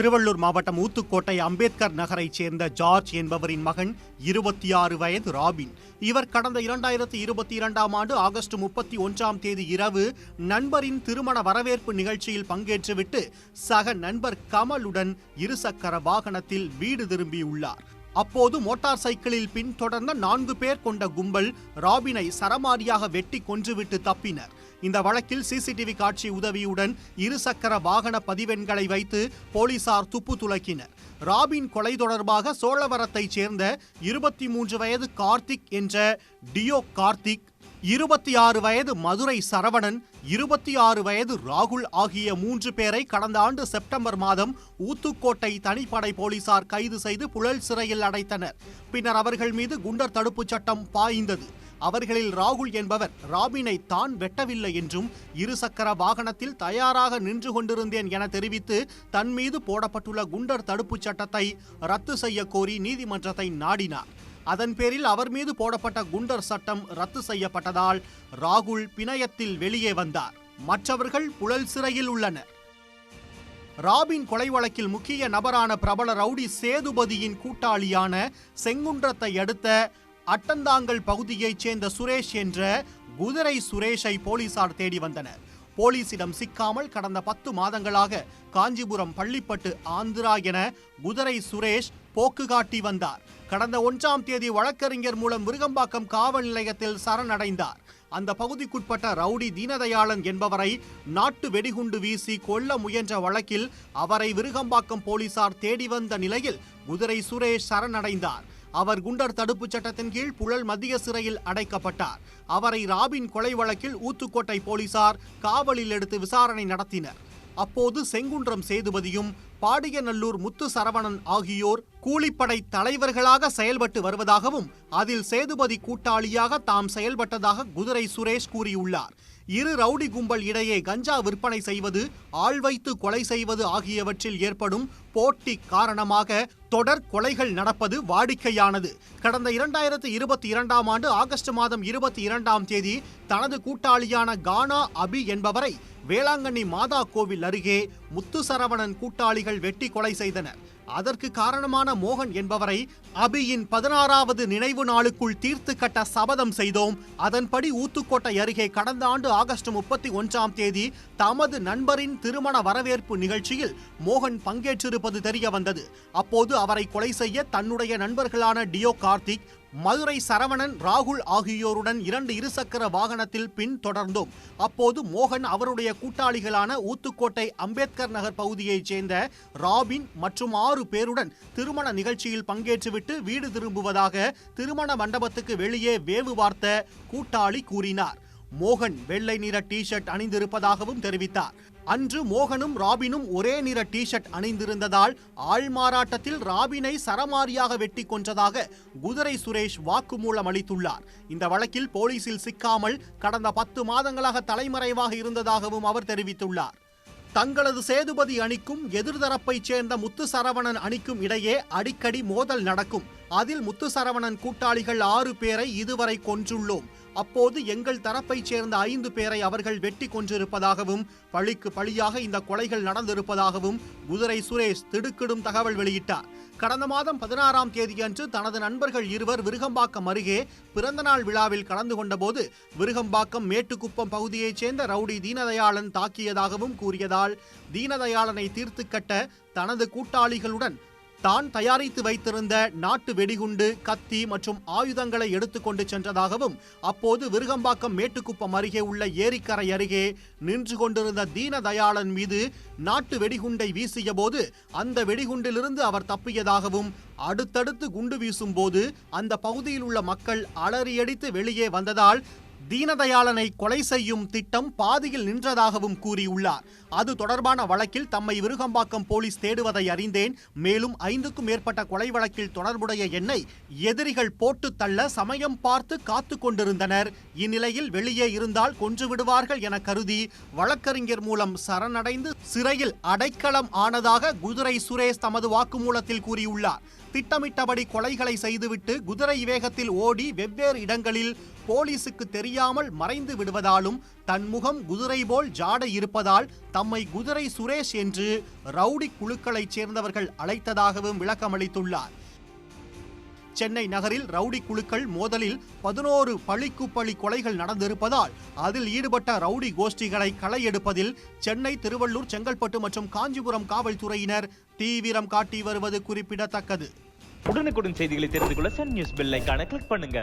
திருவள்ளூர் மாவட்டம் ஊத்துக்கோட்டை அம்பேத்கர் நகரைச் சேர்ந்த ஜார்ஜ் என்பவரின் மகன் இருபத்தி ஆறு வயது ராபின். இவர் கடந்த இரண்டாயிரத்தி இருபத்தி இரண்டாம் ஆண்டு ஆகஸ்ட் முப்பத்தி ஒன்றாம் தேதி இரவு நண்பரின் திருமண வரவேற்பு நிகழ்ச்சியில் பங்கேற்றுவிட்டு சக நண்பர் கமலுடன் இருசக்கர வாகனத்தில் வீடு திரும்பியுள்ளார். அப்போது மோட்டார் சைக்கிளில் பின்தொடர்ந்த நான்கு பேர் கொண்ட கும்பல் ராபினை சரமாரியாக வெட்டி கொன்றுவிட்டு தப்பினர். இந்த வழக்கில் சிசிடிவி காட்சி உதவியுடன் இருசக்கர வாகன பதிவெண்களை வைத்து போலீசார் துப்பு துலக்கினர். ராபின் கொலை தொடர்பாக சோழவரத்தைச் சேர்ந்த இருபத்தி மூன்று வயது கார்த்திக் என்ற டியோ கார்த்திக் இருபத்தி ஆறு வயது மதுரை சரவணன் இருபத்தி ஆறு வயது ராகுல் ஆகிய மூன்று பேரை கடந்த ஆண்டு செப்டம்பர் மாதம் ஊத்துக்கோட்டை தனிப்படை போலீசார் கைது செய்து புழல் சிறையில் அடைத்தனர். பின்னர் அவர்கள் மீது குண்டர் தடுப்புச் சட்டம் பாய்ந்தது. அவர்களில் ராகுல் என்பவர் ராபினை தான் வெட்டவில்லை என்றும் இருசக்கர வாகனத்தில் தயாராக நின்று கொண்டிருந்தேன் என தெரிவித்து தன் மீது போடப்பட்டுள்ள குண்டர் தடுப்புச் சட்டத்தை ரத்து செய்ய கோரி நீதிமன்றத்தை நாடினார். அதன் பேரில் அவர் மீது போடப்பட்ட குண்டர் சட்டம் ரத்து செய்யப்பட்டதால் ராகுல் பிணையத்தில் வெளியே வந்தார். மற்றவர்கள் புழல் சிறையில் உள்ளனர். ராபின் கொலை வழக்கில் முக்கிய நபரான பிரபல ரவுடி சேதுபதியின் கூட்டாளியான செங்குன்றத்தை அடுத்த அட்டந்தாங்கல் பகுதியைச் சேர்ந்த சுரேஷ் என்ற குதிரை சுரேஷை போலீசார் தேடி வந்தனர். போலீசிடம் சிக்காமல் கடந்த பத்து மாதங்களாக காஞ்சிபுரம் பள்ளிப்பட்டு ஆந்திரா என குதிரை சுரேஷ் போக்கு காட்டி வந்தார். கடந்த ஒன்றாம் தேதி வழக்கறிஞர் மூலம் விருகம்பாக்கம் காவல் நிலையத்தில் சரணடைந்தார். அந்த பகுதிக்குட்பட்ட ரவுடி தீனதயாளன் என்பவரை நாட்டு வெடிகுண்டு வீசி கொல்ல முயன்ற வழக்கில் அவரை விருகம்பாக்கம் போலீசார் தேடி வந்த நிலையில் குதிரை சுரேஷ் சரணடைந்தார். அவர் குண்டர் தடுப்புச் சட்டத்தின் கீழ் புழல் மத்திய சிறையில் அடைக்கப்பட்டார். அவரை ராபின் கொலை வழக்கில் ஊத்துக்கோட்டை போலீசார் காவலில் எடுத்து விசாரணை நடத்தினர். அப்போது செங்குன்றம் சேதுபதியும் பாடியநல்லூர் முத்து சரவணன் ஆகியோர் கூலிப்படை தலைவர்களாக செயல்பட்டு வருவதாகவும் அதில் சேதுபதி கூட்டாளியாக தாம் செயல்பட்டதாக குதிரை சுரேஷ் கூறியுள்ளார். இரு ரவுடி கும்பல் இடையே கஞ்சா விற்பனை செய்வது ஆள் வைத்து கொலை செய்வது ஆகியவற்றில் ஏற்படும் போட்டி காரணமாக தொடர் கொலைகள் நடப்பது வாடிக்கையானது. கடந்த இரண்டாயிரத்து இருபத்தி இரண்டாம் ஆண்டு ஆகஸ்ட் மாதம் இருபத்தி இரண்டாம் தேதி தனது கூட்டாளியான கானா அபி என்பவரை வேளாங்கண்ணி மாதா கோவில் அருகே முத்துசரவணன் கூட்டாளிகள் வெட்டி கொலை செய்தனர். அதற்கு காரணமான மோகன் என்பவரை அபியின் பதினாறாவது நினைவு நாளுக்குள் தீர்த்து கட்ட சபதம் செய்தோம். அதன்படி ஊத்துக்கோட்டை அருகே கடந்த ஆண்டு ஆகஸ்ட் முப்பத்தி ஒன்றாம் தேதி தமது நண்பரின் திருமண வரவேற்பு நிகழ்ச்சியில் மோகன் பங்கேற்றிருப்பது தெரிய வந்தது. அப்போது அவரை கொலை செய்ய தன்னுடைய நண்பர்களான டியோ கார்த்திக் மதுரை சரவணன் ராகுல் ஆகியோருடன் இரண்டு இருசக்கர வாகனத்தில் பின் தொடர்ந்தோம். அப்போது மோகன் அவருடைய கூட்டாளிகளான ஊத்துக்கோட்டை அம்பேத்கர் நகர் பகுதியைச் சேர்ந்த ராபின் மற்றும் ஆறு பேருடன் திருமண நிகழ்ச்சியில் பங்கேற்றுவிட்டு வீடு திரும்புவதாக திருமண மண்டபத்துக்கு வெளியே வேவு பார்த்த கூட்டாளி கூறினார். மோகன் வெள்ளை நிற டி ஷர்ட் அணிந்திருப்பதாகவும் தெரிவித்தார். அன்று மோகனும் ராபினும் ஒரே நிற டி ஷர்ட் அணிந்திருந்ததால் ஆள்மாறாட்டத்தில் ராபினை சரமாரியாக வெட்டி கொன்றதாக குதிரை சுரேஷ் வாக்குமூலம் அளித்துள்ளார். இந்த வழக்கில் போலீசில் சிக்காமல் கடந்த பத்து மாதங்களாக தலைமறைவாக இருந்ததாகவும் அவர் தெரிவித்துள்ளார். தங்களது சேதுபதி அணிக்கும் எதிர்தரப்பைச் சேர்ந்த முத்து சரவணன் அணிக்கும் இடையே அடிக்கடி மோதல் நடக்கும். அதில் முத்து சரவணன் கூட்டாளிகள் ஆறு பேரை இதுவரை கொன்றுள்ளோம். அப்போது எங்கள் தரப்பைச் சேர்ந்த ஐந்து பேரை அவர்கள் வெட்டி கொன்றிருப்பதாகவும் பழிக்கு பழியாக இந்த கொலைகள் நடந்திருப்பதாகவும் குதிரை சுரேஷ் திடுக்கிடும் தகவல் வெளியிட்டார். கடந்த மாதம் பதினாறாம் தேதியன்று தனது நண்பர்கள் இருவர் விருகம்பாக்கம் அருகே பிறந்தநாள் விழாவில் கலந்து கொண்டபோது விருகம்பாக்கம் மேட்டுக்குப்பம் பகுதியைச் சேர்ந்த ரவுடி தீனதயாளன் தாக்கியதாகவும் கூறியதால் தீனதயாளனை தீர்த்து கட்ட தனது கூட்டாளிகளுடன் தான் தயாரித்து வைத்திருந்த நாட்டு வெடிகுண்டு கத்தி மற்றும் ஆயுதங்களை எடுத்துக்கொண்டு சென்றதாகவும் அப்போது விருகம்பாக்கம் மேட்டுக்குப்பம் அருகே உள்ள ஏரிக்கரை அருகே நின்று கொண்டிருந்த தீனதயாளன் மீது நாட்டு வெடிகுண்டை வீசிய போது அந்த வெடிகுண்டிலிருந்து அவர் தப்பியதாகவும் அடுத்தடுத்து குண்டு வீசும்போது அந்த பகுதியில் உள்ள மக்கள் அலறியடித்து வெளியே வந்ததால் தீனதயாளனை கொலை செய்யும் திட்டம் பாதியில் நின்றதாகவும் கூறியுள்ளார். அது தொடர்பான வழக்கில் தம்மை விருகம்பாக்கம் போலீஸ் தேடுவதை அறிந்தேன். மேலும் ஐந்துக்கும் மேற்பட்ட கொலை வழக்கில் தொடர்புடைய எண்ணை எதிரிகள் போட்டு தள்ள சமயம் பார்த்து காத்து கொண்டிருந்தனர். இந்நிலையில் வெளியே இருந்தால் கொன்று விடுவார்கள் என கருதி வழக்கறிஞர் மூலம் சரணடைந்து சிறையில் அடைக்கலம் ஆனதாக குதிரை சுரேஷ் தமது வாக்குமூலத்தில் கூறியுள்ளார். திட்டமிட்டபடி கொலைகளை செய்துவிட்டு குதிரை வேகத்தில் ஓடி வெவ்வேறு இடங்களில் போலீசுக்கு தெரியாமல் மறைந்து விடுவதாலும் தன் முகம் குதிரை போல் ஜாடை இருப்பதால் தம்மை குதிரை சுரேஷ் என்று ரவுடி குழுக்களைச் சேர்ந்தவர்கள் அழைத்ததாகவும் விளக்கமளித்துள்ளார். சென்னை நகரில் ரவுடி குழுக்கள் மோதலில் பதினோரு பழிக்கு பழி கொலைகள் நடந்திருப்பதால் அதில் ஈடுபட்ட ரவுடி கோஷ்டிகளை களை எடுப்பதில் சென்னை திருவள்ளூர் செங்கல்பட்டு மற்றும் காஞ்சிபுரம் காவல்துறையினர் தீவிரம் காட்டி வருவது குறிப்பிடத்தக்கது. உடனுக்குடன் செய்திகளை தெரிந்து கொள்ள சன் நியூஸ் பெல் கிளிக் பண்ணுங்க.